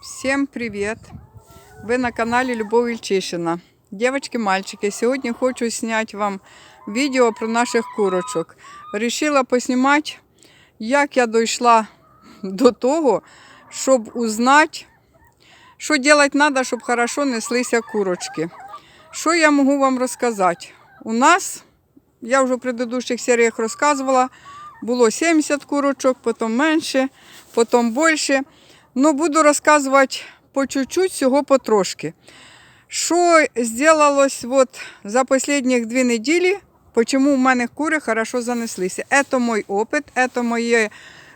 Всем привет! Вы на канале Любовь Ильчишина. Девочки, мальчики, сегодня хочу снять вам відео про наших курочок. Решила поснімати, як я дійшла до того, щоб узнати, що робити треба, щоб хорошо неслися курочки. Що я можу вам розказати? У нас, я вже в предыдущих серіях розказувала, було 70 курочок, потім менше, потім більше. Ну, буду розказувати по чуть-чуть, всього потрошки. Що зробилось вот за останні дві неділі, чому в мене кури хорошо занеслися. Це мій опит, це мої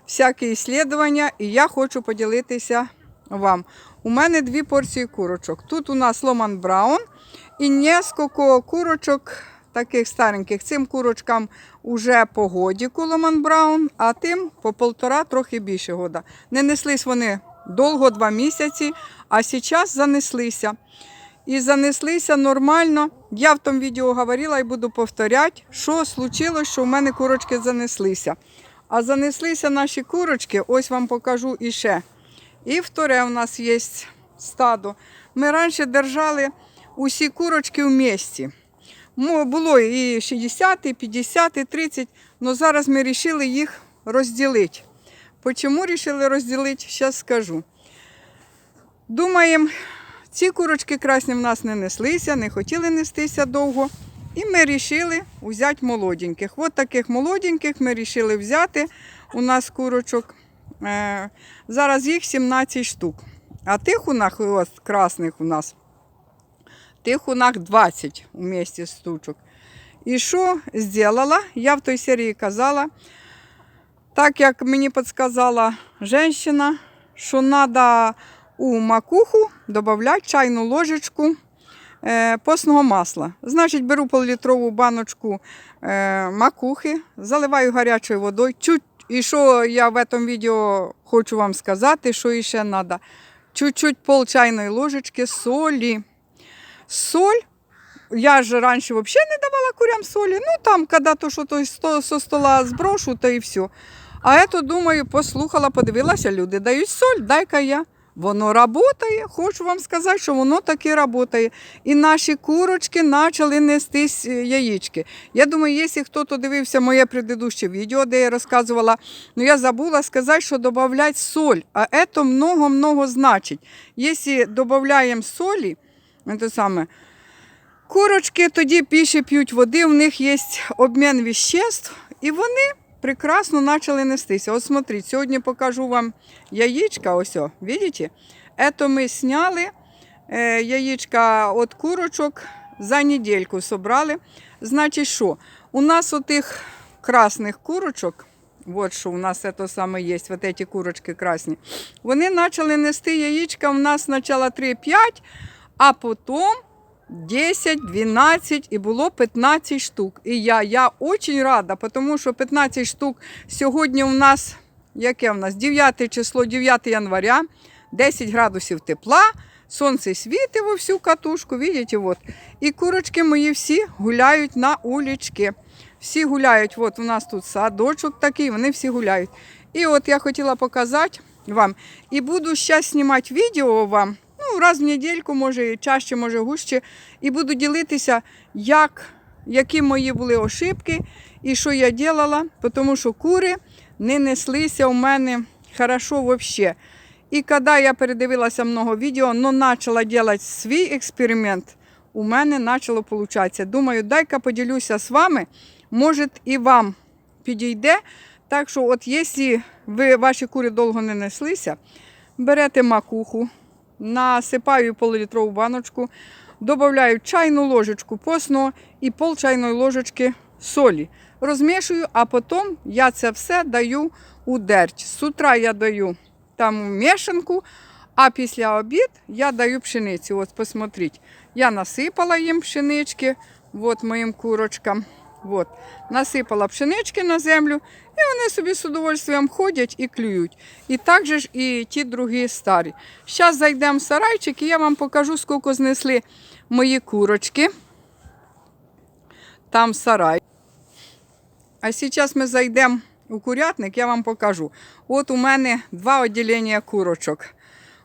всякі ісследування, і я хочу поділитися вам. У мене дві порції курочок. Тут у нас Ломан Браун і несколько курочок таких стареньких. Цим курочкам уже по годіку Ломан Браун, а тим по полтора, трохи більше года. Не неслись вони довго, два місяці, а зараз занеслися. І занеслися нормально. Я в тому відео говорила і буду повторяти, що случилось, що в мене курочки занеслися. А занеслися наші курочки, ось вам покажу іще. І вторе у нас є стадо. Ми раніше держали усі курочки в місті. Було і 60, і 50, і 30, але зараз ми вирішили їх розділити. Чому вирішили розділити, зараз скажу. Думаємо, ці курочки красні в нас не неслися, не хотіли нестися довго. І ми вирішили взяти молоденьких. От таких молоденьких ми вирішили взяти. У нас курочок. Е, зараз їх 17 штук. А тих у нас, красних у нас, тих у нас 20 у місті штучок. І що зробила? Я в той серії казала, так як мені підказала жінка, що треба у макуху додати чайну ложечку е, постного масла. Значить, беру пол-літрову баночку е, макухи, заливаю гарячою водою. Чуть, і що я в цьому відео хочу вам сказати, що ще треба. Чуть-чуть пол чайної ложечки солі. Соль. Я ж раніше взагалі не давала курям солі. Ну там, коли то що то со стола зброшу, то і все. А я думаю, послухала, подивилася, люди дають соль, дай-ка я. Воно працює, хочу вам сказати, що воно таки працює. І наші курочки почали нестись е, яєчки. Я думаю, якщо хтось дивився моє предыдуще відео, де я розказувала, ну я забула сказати, що додавати соль. А це много-много значить. Якщо додаємо солі, це саме, курочки тоді більше п'ють води, в них є обмін веществ, і вони прекрасно почали нестися. От смотрите, сьогодні покажу вам яєчка, ось, о, видите? Это ми сняли е, яєчка від курочок за недельку собрали. Значить, що? У нас отих красних курочок, от що у нас це саме є, вот эти курочки красні, вони почали нести яєчка у нас спочатку 3-5, а потім 10, 12 і було 15 штук. І я, я дуже рада, тому що 15 штук сьогодні у нас, яке у нас 9 число, 9 января, 10 градусів тепла, сонце світить во всю катушку, видите, вот. І курочки мої всі гуляють на улічки. Всі гуляють, от у нас тут садочок такий, вони всі гуляють. І от я хотіла показати вам. І буду зараз знімати відео вам, ну, раз в недельку, може, чаще, може, гуще. І буду ділитися, як, які мої були ошибки і що я робила, тому що кури не неслися у мене хорошо взагалі. І коли я передивилася много відео, але почала робити свій експеримент, у мене почало получатися. Думаю, дай-ка поділюся з вами, може і вам підійде. Так що, от якщо ви, ваші кури довго не неслися, берете макуху, насипаю полулітрову баночку, додаю чайну ложечку постного і пол чайної ложечки солі. Розмішую, а потім я це все даю у дерть. З утра я даю там мішанку, а після обід я даю пшеницю. От посмотрите, я насипала їм пшенички, от моїм курочкам. От. Насипала пшенички на землю, і вони собі з удовольствием ходять і клюють. І так же ж і ті другі старі. Зараз зайдемо в сарайчик і я вам покажу, скільки знесли мої курочки. Там сарай. А зараз ми зайдемо у курятник, я вам покажу. От у мене два відділення курочок.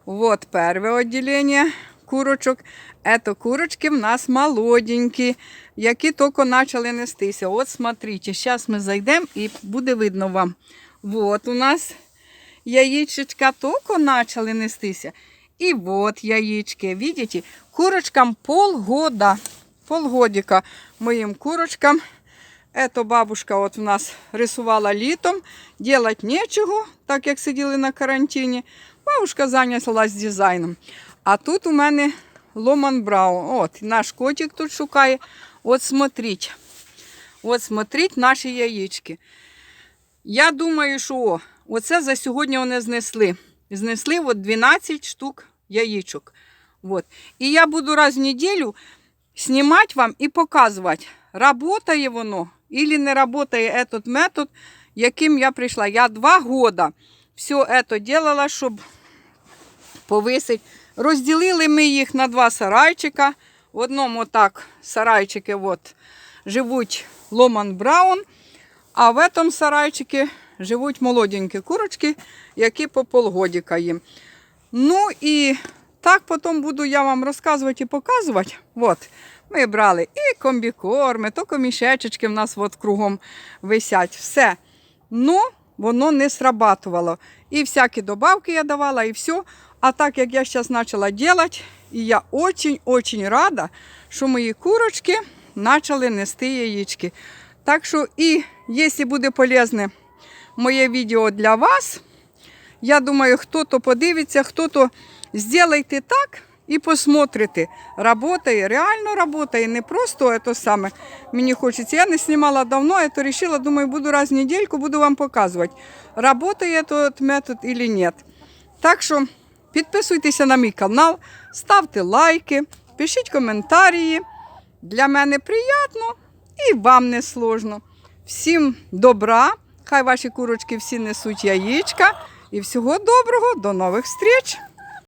Вот перше відділення курочок. Это курочки в нас молоденькі, які тільки почали нестися. От смотрите, зараз ми зайдемо і буде видно вам. Вот у нас яєчечка тільки почали нестися. І от яєчки, видите, курочкам полгода, полгодика моїм курочкам. Ето бабушка от в нас рисувала літом, делать нічого, так як сиділи на карантині. Бабушка зайнялась дизайном. А тут у мене Ломан Браун. От, наш котик тут шукає. От смотріть. От смотріть наші яєчки. Я думаю, що оце за сьогодні вони знесли. Знесли от 12 штук яєчок. От. І я буду раз в неділю знімати вам і показувати, работає воно или не работає этот метод, яким я прийшла. Я два года все это делала, щоб повисить. Розділили ми їх на два сарайчика. В одному так сарайчики от, живуть Ломан Браун, а в этом сарайчику живуть молоденькі курочки, які по полгодика їм. Ну і так потім буду я вам розказувати і показувати. От, ми брали і комбікорми, то комішечечки в нас от кругом висять. Все. Ну, воно не срабатувало. І всякі добавки я давала, і все. А так як я зараз почала робити, і я дуже-дуже рада, що мої курочки почали нести яєчки. Так що, і якщо буде полезне моє відео для вас, я думаю, хто-то подивиться, хто-то зробите так і посмотрите. Работає, реально работає, не просто це саме. Мені хочеться. Я не знімала давно, я то вирішила, думаю, буду раз в недельку, буду вам показувати, работає этот метод или нет. Так що підписуйтеся на мій канал, ставте лайки, пишіть коментарі. Для мене приємно і вам не сложно. Всім добра, хай ваші курочки всі несуть яєчка. І всього доброго, до нових зустріч!